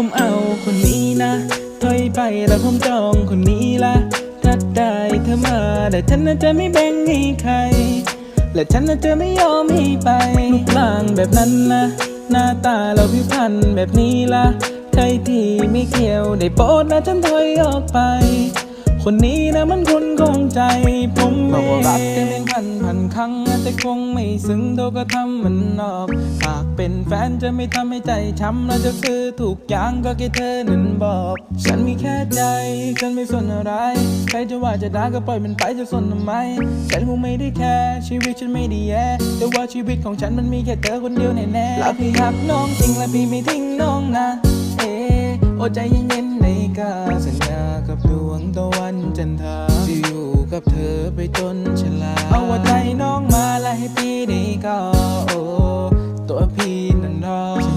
ผมเอาคนนี้นะถอยไปแล้วผมจองคนนี้ละถ้าได้เธอมาแต่ฉันน่ะจะไม่แบ่งให้ใคร และฉันน่ะจะไม่ยอมให้ไปรูปร่างแบบนั้นนะหน้าตาเราผิวพรรณแบบนี้ละใครที่ไม่เกี่ยวได้โปรดนะฉันถอยออกไป คนนี้นะมันคนของใจ ผมบอกว่ารักกันเป็นพันพันครั้งแต่คงไม่ซึ้งเท่าก็ทำมันนอกหาก เป็นแฟนจะไม่ทำให้ใจช้ำและจะซื้อทุกอย่างก็แค่เธอนั้นบอก ฉันมีแค่ใจ ฉันไม่สนอะไร ใครจะว่าจะด่าก็ปล่อยมันไปจะสนทำไม ฉันคงไม่ได้แค่ชีวิตฉันไม่ได้แย่แต่ว่าชีวิตของฉันมันมีแค่เธอคนเดียวแน่ๆแล้วพี่หักน้องจริงและพี่ไม่ทิ้งน้องนะ เออโอ้ใจเย็นๆในกาสัญญากับดวงตะวันจันทราจะอยู่กับเธอไปจนชราเอาว่าใจน้องมาและให้พี่ได้ก็โอ้